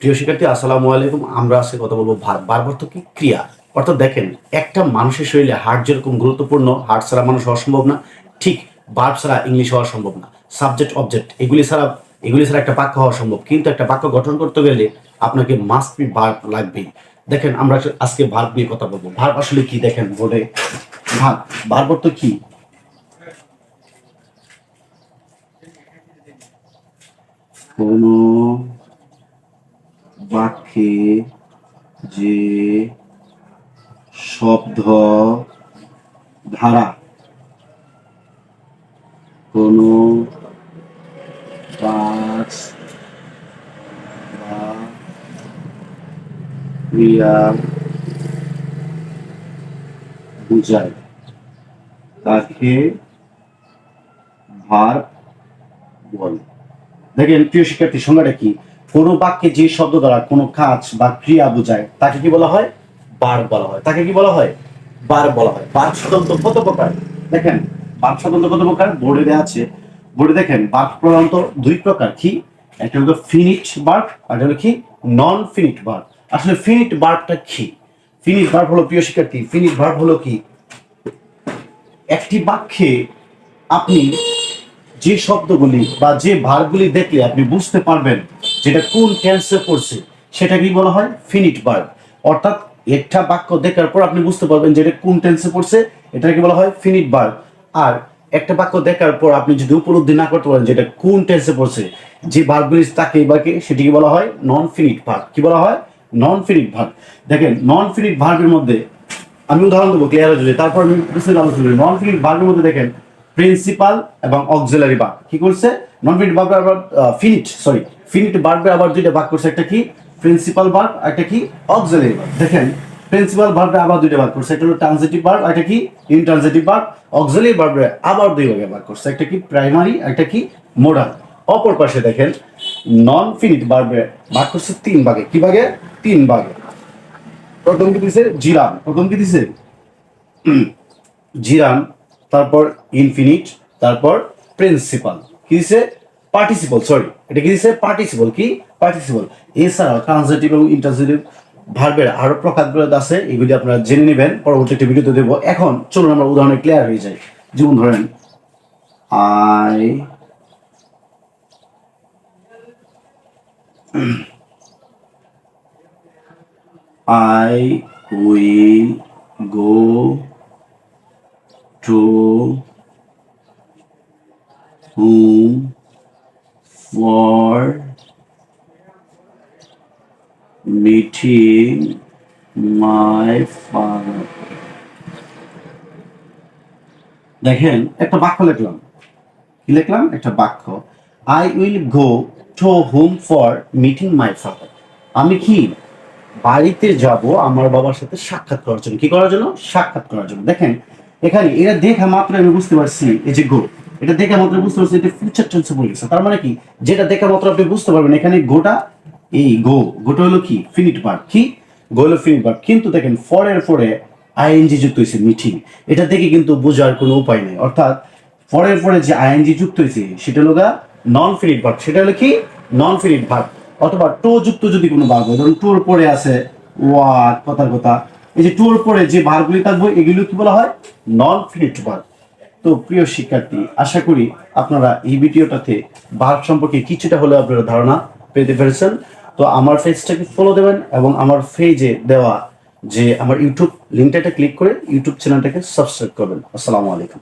প্রিয় শিক্ষার্থী, আসসালামু আলাইকুম। আমরা আজকে কথা বলব ভার অর্থ কি ক্রিয়া। অর্থাৎ দেখেন, একটা মানুষের শরীরে হার্ট যেরকম গুরুত্বপূর্ণ হার্ট ছাড়া মানুষ হওয়া সম্ভব না, ঠিক ভার্ব ছাড়া ইংলিশ হওয়া সম্ভব না। সাবজেক্ট, অবজেক্ট, এগুলি ছাড়া এগুলি ছাড়া একটা বাক্য হওয়া সম্ভব। কিন্তু একটা বাক্য গঠন করতে গেলে আপনাকে মাস্ট বি ভার্ব লাগবেই। দেখেন, আমরা আজকে ভার্ব নিয়ে কথা বলব। ভার্ব আসলে কি দেখেন, বোর্ডে? ভার্ব ভার্ব কি কোনো বাক্যে যে শব্দ ধারা, কোনো কাজ বা ক্রিয়া বুঝায়। তাকে ভার বলে। দেখেন, প্রিয় শিক্ষার্থী, সংজ্ঞাটা কি? কোনো বাক্যে যে শব্দ দ্বারা কোনো কাজ বা ক্রিয়া বোঝায়, তাকে কি বলা হয়? বার বলা হয়। তাকে কি বলা হয়? বার বলা হয়। বার স্বতন্ত্র কত প্রকার? দেখেন, বার স্বতন্ত্র কত প্রকার? বোর্ডে দেওয়া আছে। বোর্ডে দেখেন, বার প্রধানত দুই প্রকার। কি? একটা হলো ফিনিট বার আর হলো কি? নন ফিনিট বার আসলে ফিনিট বারটা কি? ফিনিট বার হলো, প্রিয় শিক্ষার্থী ফিনিট বার হলো কি? একটি বাক্যে আপনি যে শব্দগুলি বা যে ভার্বগুলি দেখলে আপনি বুঝতে পারবেন যেটা কোন টেন্সে পড়ছে সেটা কি বলা হয়? Finite verb. অর্থাৎ একটা বাক্য দেখার পর আপনি বুঝতে পারবেন যে এটা কোন টেন্সে পড়ছে এটা কি বলা হয় ফিনিট ভার্ব। আর একটা বাক্য দেখার পর আপনি যদি উপলব্ধি না করতে পারেন যে এটা কোন টেন্সে পড়ছে যে ভার্বগুলি তাকে বাকে সেটিকে বলা হয় নন ফিনিট ভার্ব কি বলা হয়? নন ফিনিট ভার্ব দেখেন নন ফিনিট ভার্বের মধ্যে আমি উদাহরণ দেবো ক্লিয়ার হয়ে যাবে। তারপর আমি আলোচনা নন ফিনিট ভার্বের মধ্যে দেখেন প্রিন্সিপাল এবং অক্সিলারি ভার্ব কি করছে? নন ফিনিট ভার্বে আবার ফিনিট সরি ফিনিট ভার্বে আবার দুইটা ভাগ করছে। একটা কি? প্রিন্সিপাল ভার্ব একটা কি? অক্সিলারি ভার্ব দেখেন প্রিন্সিপাল ভার্বে আবার দুইটা ভাগ করছে। একটা হলো ট্রানজিটিভ ভার্ব একটা কি? ইনট্রানজিটিভ ভার্ব অক্সিলারি ভার্বে আবার দুই ভাগে ভাগ করছে। একটা কি? প্রাইমারি একটা কি? মোডাল অপর পাশে দেখেন নন ফিনিট ভার্বে ভাগ করছে তিন ভাগে। কি ভাগে? তিন ভাগে। প্রথম কি দিছে? জিরান প্রথম কি দিছে? জিরান তারপর ইনফিনিট তারপর প্রিন্সিপাল কি দিছে? পার্টিসিপল সরি এটা কি দিছে? পার্টিসিপল কি? পার্টিসিপল এছাড়াও ট্রানজিটিভ এবং ইন্টারজিটিভ ভার্বের আরও প্রকারগুলো আছে এগুলি আপনারা জেনে নেবেন। পরবর্তী একটি ভিডিওতে দেবো। এখন চলুন আমরা উদাহরণে ক্লিয়ার হয়ে যাই। যেমন ধরেন I I will go to home for. Meeting. My father. দেখেন, একটা বাক্য লিখলাম। কি লিখলাম? একটা বাক্য। I will go to home for meeting my father আমি কি? বাড়িতে যাব আমার বাবার সাথে সাক্ষাৎ করার জন্য। কি করার জন্য? সাক্ষাৎ করার জন্য। দেখেন এখানে এটা দেখা মাত্র আমি বুঝতে পারছি এই যে গো এটা দেখা মাত্র বুঝতে পারছি এটা ফিউচার টেন্সে বলে তার মানে কি? যেটা দেখা মাত্র আপনি বুঝতে পারবেন, এখানে গোটা এই গো গোটা হলো কি? ফিনিট পার্ট কি? গো হলো ফিনিট পার্ট কিন্তু দেখেন ফরের পরে আইএনজি যুক্ত হয়েছে মিটিং এটা দেখে কিন্তু বোঝার কোনো উপায় নেই। অর্থাৎ পরের পরে যে আইএনজি যুক্ত হয়েছে, সেটা হলো গা নন ফিনিট ভার্ব সেটা হলো কি? নন ফিনিট ভার্ব অথবা টো যুক্ত যদি কোনো ভার্ব হয়, ধরুন টোর পরে আছে ওয়াট কথার কথা। এই যে টুর পরে যে বারগুলি থাকব, এগুলো কি বলা হয়? নন ফিনিট বার তো প্রিয় শিক্ষার্থী, আশা করি আপনারা এই ভিডিওটাতে বার সম্পর্কে কিছুটা হলেও আপনারা ধারণা পেতে পেরেছেন। তো আমার পেজটাকে ফলো দেবেন এবং আমার পেজে দেওয়া যে আমার ইউটিউব লিঙ্কটাতে ক্লিক করে ইউটিউব চ্যানেলটাকে সাবস্ক্রাইব করবেন। আসসালামু আলাইকুম।